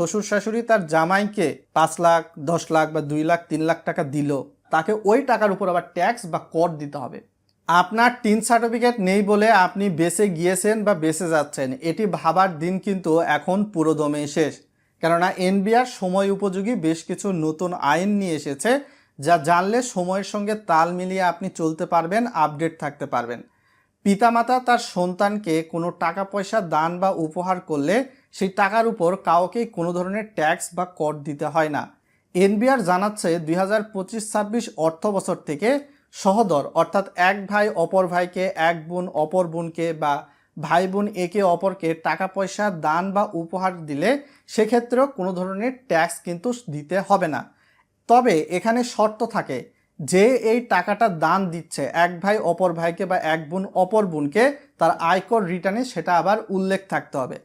শ্বশুর শাশুড়ি তার জামাইকে পাঁচ লাখ, দশ লাখ বা দুই লাখ, তিন লাখ টাকা দিল। তাকে ওই টাকার উপর আবার ট্যাক্স বা কর দিতে হবে। আপনার টিন সার্টিফিকেট নেই বলে আপনি বেসে গিয়েছেন বা বেসে যাচ্ছেন, এটি ভাবার দিন কিন্তু এখন পুরোদমে শেষ। কেননা এনবিআর সময় উপযোগী বেশ কিছু নতুন আইন নিয়ে এসেছে, যা জানলে সময়ের সঙ্গে তাল মিলিয়ে আপনি চলতে পারবেন, আপডেট থাকতে পারবেন। পিতামাতা তার সন্তানকে কোনো টাকা পয়সা, দান বা উপহার করলে সেই টাকার উপর কাউকেই কোনো ধরনের ট্যাক্স বা কর দিতে হয় না। এনবিআর জানাচ্ছে দুই হাজার পঁচিশ ছাব্বিশ অর্থ বছর থেকে সহদর, অর্থাৎ এক ভাই অপর ভাইকে, এক বোন অপর বোনকে বা ভাই বোন একে অপরকে টাকা পয়সা, দান বা উপহার দিলে সেক্ষেত্রেও কোনো ধরনের ট্যাক্স কিন্তু দিতে হবে না। তবে এখানে শর্ত থাকে, যে এই টাকাটা দান দিচ্ছে এক ভাই অপর ভাইকে বা এক বোন অপর বোনকে, তার আয়কর রিটার্নে সেটা আবার উল্লেখ থাকতে হবে।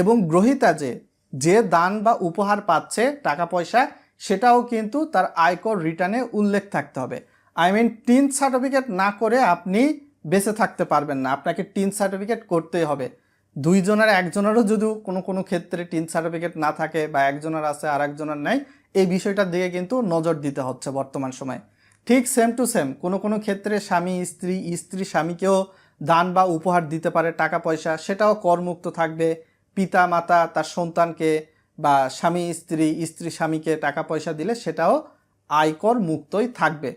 এবং গ্রহিতা যে যে দান বা উপহার পাচ্ছে টাকা পয়সা, সেটাও কিন্তু তার আয়কর রিটার্নে উল্লেখ থাকতে হবে। আই মিন টিন সার্টিফিকেট না করে আপনি বেঁচে থাকতে পারবেন না। আপনাকে টিন সার্টিফিকেট করতেই হবে। দুইজনের, একজনেরও যদি কোনো কোনো ক্ষেত্রে টিন সার্টিফিকেট না থাকে বা একজনের আছে আর একজনের নাই, এই বিষয়টার দিকে কিন্তু নজর দিতে হচ্ছে বর্তমান সময়ে। ঠিক সেম টু সেম কোনো কোনো ক্ষেত্রে স্বামী, স্ত্রী স্ত্রী স্বামীকেও দান বা উপহার দিতে পারে টাকা পয়সা, সেটাও করমুক্ত থাকবে। পিতা মাতা তার সন্তানকে বা স্বামী, স্ত্রী স্ত্রী স্বামীকে টাকা পয়সা দিলে সেটাও আয়কর মুক্তই থাকবে।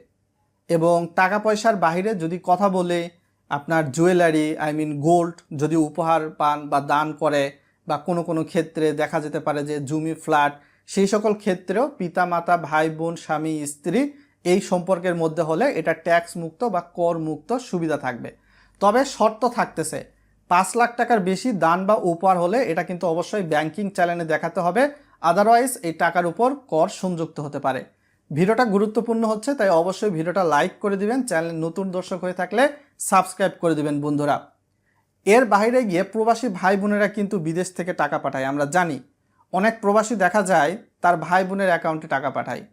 এবং টাকা পয়সার বাইরে যদি কথা বলে আপনার জুয়েলারি, আই মিন গোল্ড যদি উপহার পান বা দান করে বা কোনো কোনো ক্ষেত্রে দেখা যেতে পারে যে জমি, ফ্ল্যাট সেই সকল ক্ষেত্রেও পিতা মাতা ভাই বোন স্বামী, স্ত্রী এই সম্পর্কের মধ্যে হলে এটা ট্যাক্স মুক্ত বা কর মুক্ত সুবিধা থাকবে। তবে শর্ত থাকতেছে পাঁচ লাখ টাকার বেশি দান বা উপহার হলে এটা কিন্তু অবশ্যই ব্যাংকিং চ্যানেলে দেখাতে হবে। আদারওয়াইজ এই টাকার উপর কর সংযুক্ত হতে পারে। ভিডিওটা গুরুত্বপূর্ণ হচ্ছে, তাই অবশ্যই ভিডিওটা লাইক করে দিবেন, চ্যানেল নতুন দর্শক হয়ে থাকলে সাবস্ক্রাইব করে দিবেন বন্ধুরা। এর বাইরে গিয়ে প্রবাসী ভাই বোনেরা কিন্তু বিদেশ থেকে টাকা পাঠায়, আমরা জানি। অনেক প্রবাসী দেখা যায় তার ভাই বোনের অ্যাকাউন্টে টাকা পাঠায়।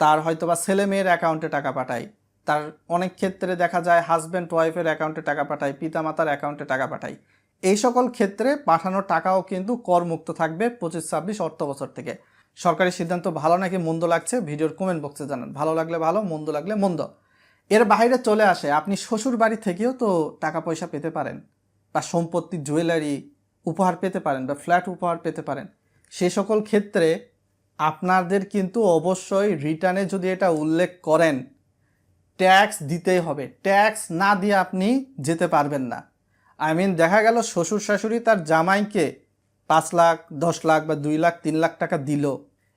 তার হয়তোবা ছেলে মেয়ের অ্যাকাউন্টে টাকা পাঠায়। তার অনেক ক্ষেত্রে দেখা যায় হাজব্যান্ড ওয়াইফের অ্যাকাউন্টে টাকা পাঠায়, পিতামাতার অ্যাকাউন্টে টাকা পাঠায়। এই সকল ক্ষেত্রে পাঠানো টাকাও কিন্তু করমুক্ত থাকবে পঁচিশ, ছাব্বিশ অর্থ বছর থেকে। সরকারি সিদ্ধান্ত ভালো নাকি মন্দ লাগছে? ভিডিওর কমেন্ট বক্সে জানান। ভালো লাগলে ভালো, মন্দ লাগলে মন্দ। এর বাইরে চলে আসে, আপনি শ্বশুর বাড়ি থেকেও তো টাকা পয়সা পেতে পারেন বা সম্পত্তি জুয়েলারি উপহার পেতে পারেন বা ফ্ল্যাট উপহার পেতে পারেন। সে সকল ক্ষেত্রে আপনাদের কিন্তু অবশ্যই রিটার্নে যদি এটা উল্লেখ করেন ট্যাক্স দিতেই হবে। ট্যাক্স না দিয়ে আপনি যেতে পারবেন না। আই মিন দেখা গেল শ্বশুর শাশুড়ি তার জামাইকে পাঁচ লাখ, দশ লাখ বা দুই লাখ, তিন লাখ টাকা দিল।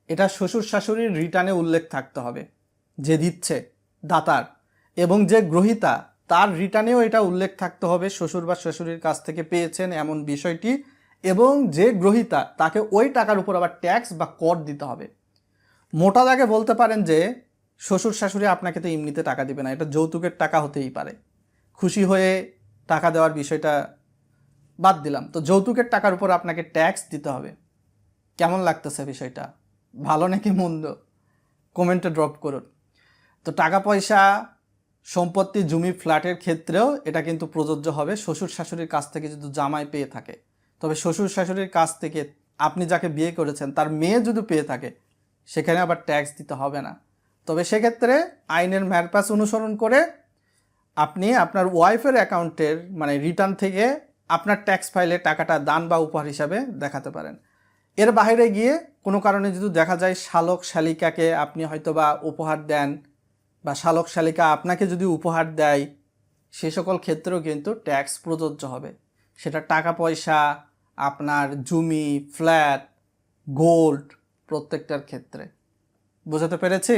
এটা শ্বশুর শাশুড়ির রিটার্নে উল্লেখ থাকতে হবে, যে দিচ্ছে দাতার। এবং যে গ্রহিতা, তার রিটার্নেও এটা উল্লেখ থাকতে হবে, শ্বশুর বা শ্বশুরির কাছ থেকে পেয়েছেন এমন বিষয়টি। এবং যে গ্রহিতা, তাকে ওই টাকার উপর আবার ট্যাক্স বা কর দিতে হবে। মোটা দাগে বলতে পারেন যে শ্বশুর শাশুড়ি আপনাকে তো এমনিতে টাকা দেবে না, এটা যৌতুকের টাকা হতেই পারে। খুশি হয়ে টাকা দেওয়ার বিষয়টা বাদ দিলাম। তো যৌতুকের টাকার উপর আপনাকে ট্যাক্স দিতে হবে। কেমন লাগতেছে বিষয়টা? ভালো নাকি মন্দ? কমেন্টে ড্রপ করুন। তো টাকা পয়সা, সম্পত্তি, জমি, ফ্ল্যাটের ক্ষেত্রেও এটা কিন্তু প্রযোজ্য হবে। শ্বশুর শাশুড়ির কাছ থেকে যদি জামাই পেয়ে থাকে, তবে শ্বশুর শাশুড়ির কাছ থেকে আপনি যাকে বিয়ে করেছেন, তার মেয়ে যদি পেয়ে থাকে, সেখানে আবার ট্যাক্স দিতে হবে না। তবে সেক্ষেত্রে আইনের ম্যারপাস অনুসরণ করে আপনি আপনার ওয়াইফের অ্যাকাউন্টের মানে রিটার্ন থেকে আপনার ট্যাক্স ফাইলে টাকাটা দান বা উপহার হিসাবে দেখাতে পারেন। এর বাইরে গিয়ে কোনো কারণে যদি দেখা যায় শালক শালিকাকে আপনি হয়তো বা উপহার দেন বা শালক শালিকা আপনাকে যদি উপহার দেয়, সে সকল ক্ষেত্রেও কিন্তু ট্যাক্স প্রযোজ্য হবে। সেটা টাকা পয়সা, আপনার জমি, ফ্ল্যাট, গোল্ড প্রত্যেকটার ক্ষেত্রে। বোঝাতে পেরেছি?